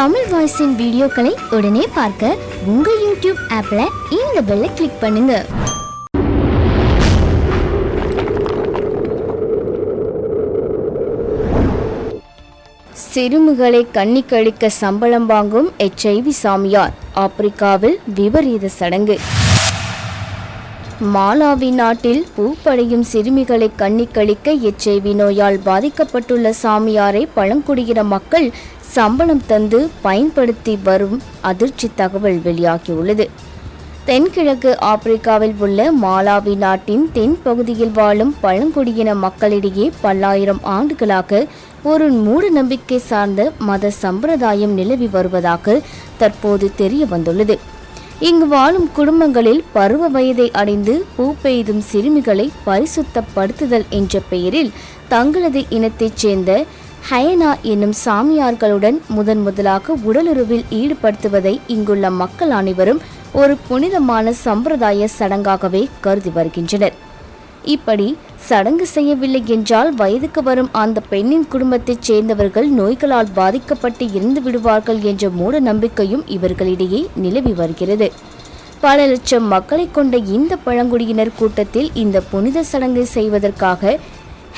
தமிழ் வாய்ஸின் வீடியோக்களை உடனே பார்க்க உங்கள் யூடியூப் ஆப்பில் இந்த பெல்லை கிளிக் பண்ணுங்க. சிறுமிகளை கண்ணி கழிக்க சம்பளம் வாங்கும் எச்ஐவி சாமியார் ஆப்பிரிக்காவில் விபரீத சடங்கு. மாலாவி நாட்டில் பூப்படையும் சிறுமிகளை கண்ணிக்கழிக்க எச்ஐவி நோயால் பாதிக்கப்பட்டுள்ள சாமியாரை பழங்குடியின மக்கள் சம்பளம் தந்து பயன்படுத்தி வரும் அதிர்ச்சி தகவல் வெளியாகியுள்ளது. தென்கிழக்கு ஆப்பிரிக்காவில் உள்ள மாலாவி நாட்டின் தென்பகுதியில் வாழும் பழங்குடியின மக்களிடையே பல்லாயிரம் ஆண்டுகளாக ஒரு மூட நம்பிக்கை சார்ந்த மத சம்பிரதாயம் நிலவி வருவதாக தற்போது தெரிய வந்துள்ளது இங்கு வாழும் குடும்பங்களில் பருவ வயதை அடைந்து பூ பெய்தும் சிறுமிகளை பரிசுத்தப்படுத்துதல் என்ற பெயரில் தங்களது இனத்தைச் சேர்ந்த ஹயனா என்னும் சாமியார்களுடன் முதன் முதலாக உடலுறவில் ஈடுபடுத்துவதை இங்குள்ள மக்கள் அனைவரும் ஒரு புனிதமான சம்பிரதாய சடங்காகவே கருதி வருகின்றனர். இப்படி சடங்கு செய்யவில்லை என்றால் வயதுக்கு வரும் அந்த பெண்ணின் குடும்பத்தைச் சேர்ந்தவர்கள் நோய்களால் பாதிக்கப்பட்டு இருந்து விடுவார்கள் என்ற மூட நம்பிக்கையும் இவர்களிடையே நிலவி வருகிறது. பல லட்சம் மக்களை கொண்ட இந்த பழங்குடியினர் கூட்டத்தில் இந்த புனித சடங்கை செய்வதற்காக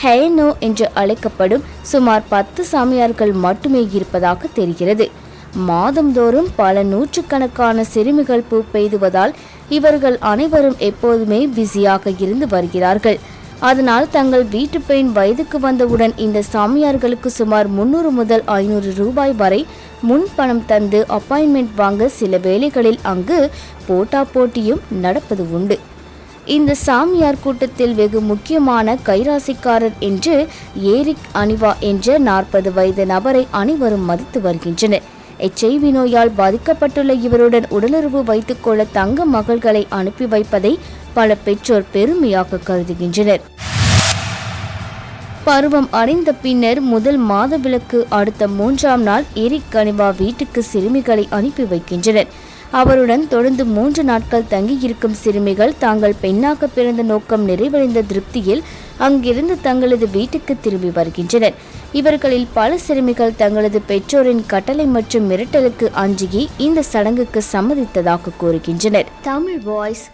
ஹேனோ என்று அழைக்கப்படும் சுமார் பத்து சாமியார்கள் மட்டுமே இருப்பதாக தெரிகிறது. மாதந்தோறும் பல நூற்றுக்கணக்கான சிறுமிகள் பூ பெய்துவதால் இவர்கள் அனைவரும் எப்போதுமே பிஸியாக இருந்து வருகிறார்கள். அதனால் தங்கள் வீட்டு பெண் வயதுக்கு வந்தவுடன் இந்த சாமியார்களுக்கு சுமார் முன்னூறு முதல் ஐநூறு ரூபாய் வரை முன் பணம் தந்து அப்பாயின்மெண்ட் வாங்க சில வேளைகளில் அங்கு போட்டா போட்டியும் நடப்பது உண்டு. இந்த சாமியார் கூட்டத்தில் வெகு முக்கியமான கைராசிக்காரர் என்று ஏரிக் அனிவா என்ற நாற்பது வயது நபரை அனைவரும் மதித்து வருகின்றனர். எச்ஐவி நோயால் பாதிக்கப்பட்டுள்ள இவருடன் உடலுறவு வைத்துக்கொள்ள தங்க மகள்களை அனுப்பி வைப்பதை பல பெற்றோர் பெருமையாக கருதுகின்றனர். பருவம் அடைந்த பின்னர் முதல் மாதவிலக்கு அடுத்த மூன்றாம் நாள் எரிக் கனிவா வீட்டுக்கு சிறுமிகளை அனுப்பி வைக்கின்றனர். அவருடன் தொடர்ந்து மூன்று நாட்கள் தங்கியிருக்கும் சிறுமிகள் தாங்கள் பெண்ணாக பிறந்த நோக்கம் நிறைவடைந்த திருப்தியில் அங்கிருந்து தங்களது வீட்டுக்கு திரும்பி வருகின்றனர். இவர்களில் பல சிறுமிகள் தங்களது பெற்றோரின் கட்டளை மற்றும் மிரட்டலுக்கு அஞ்சுகி இந்த சடங்குக்கு சம்மதித்ததாக கூறுகின்றனர். தமிழ் வாய்ஸ்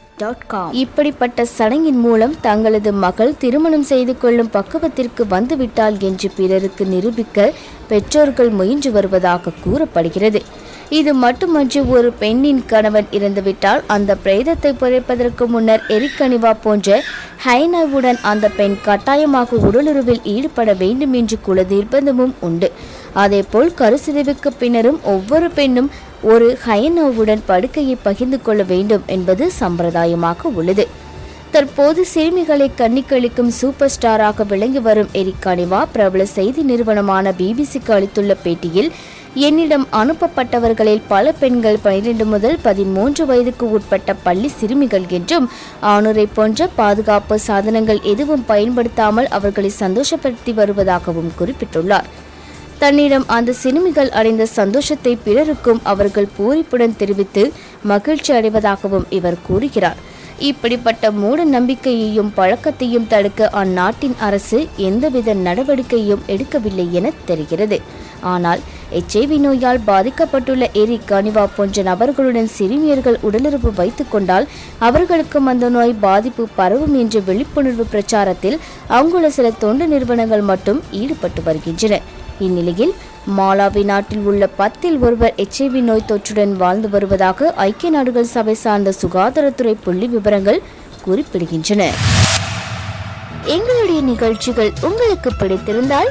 இப்படிப்பட்ட சடங்கின் மூலம் தங்களது மகள் திருமணம் செய்து கொள்ளும் பக்குவத்திற்கு வந்துவிட்டால் என்று பிறருக்கு நிரூபிக்க பெற்றோர்கள் முயன்று வருவதாக கூறப்படுகிறது. இது மட்டுமன்றி ஒரு பெண்ணின் கணவன் இறந்துவிட்டால் அந்த பிரேதத்தை புதைப்பதற்கு முன்னர் எரிக்கனிவா போன்ற ஹைனவுடன் அந்த பெண் கட்டாயமாக உடலுறவில் ஈடுபட வேண்டும் என்று குல நிர்பந்தமும் உண்டு. அதேபோல் கருசிதைவுக்கு பின்னரும் ஒவ்வொரு பெண்ணும் ஒரு ஹயனோவுடன் படுக்கையை பகிர்ந்து கொள்ள வேண்டும் என்பது சம்பிரதாயமாக உள்ளது. தற்போது சிறுமிகளை கண்ணிக்களிக்கும் சூப்பர் ஸ்டாராக விளங்கி வரும் எரிக் கனிவா பிரபல செய்தி நிறுவனமான பிபிசிக்கு அளித்துள்ள பேட்டியில் என்னிடம் அனுப்பப்பட்டவர்களில் பல பெண்கள் பனிரெண்டு முதல் பதிமூன்று வயதுக்கு உட்பட்ட பள்ளி சிறுமிகள் என்றும் ஆணுரை போன்ற பாதுகாப்பு சாதனங்கள் எதுவும் பயன்படுத்தாமல் அவர்களை சந்தோஷப்படுத்தி வருவதாகவும் குறிப்பிட்டுள்ளார். தன்னிடம் அந்த சிறுமிகள் அடைந்த சந்தோஷத்தை பிறருக்கும் அவர்கள் பூரிப்புடன் தெரிவித்து மகிழ்ச்சி அடைவதாகவும் இவர் கூறுகிறார். இப்படிப்பட்ட மூட நம்பிக்கையையும் பழக்கத்தையும் தடுக்க அந்நாட்டின் அரசு எந்தவித நடவடிக்கையும் எடுக்கவில்லை என தெரிகிறது. ஆனால் எச்ஐவி நோயால் பாதிக்கப்பட்டுள்ள எரிக் கனிவா போன்ற நபர்களுடன் சிறுமியர்கள் உடலுறவு வைத்துக் கொண்டால் அவர்களுக்கும் அந்த நோய் பாதிப்பு பரவும் என்ற விழிப்புணர்வு பிரச்சாரத்தில் அங்குள்ள சில தொண்டு நிறுவனங்கள் மட்டும் ஈடுபட்டு வருகின்றன. இந்நிலையில் மாலாவி நாட்டில் உள்ள பத்தில் ஒருவர் எச்ஐவி நோய் தொற்றுடன் வாழ்ந்து வருவதாக ஐக்கிய நாடுகள் சபை சார்ந்த சுகாதாரத்துறை புள்ளி விவரங்கள் குறிப்பிடுகின்றன. எங்களுடைய நிகழ்ச்சிகள் உங்களுக்கு பிடித்திருந்தால்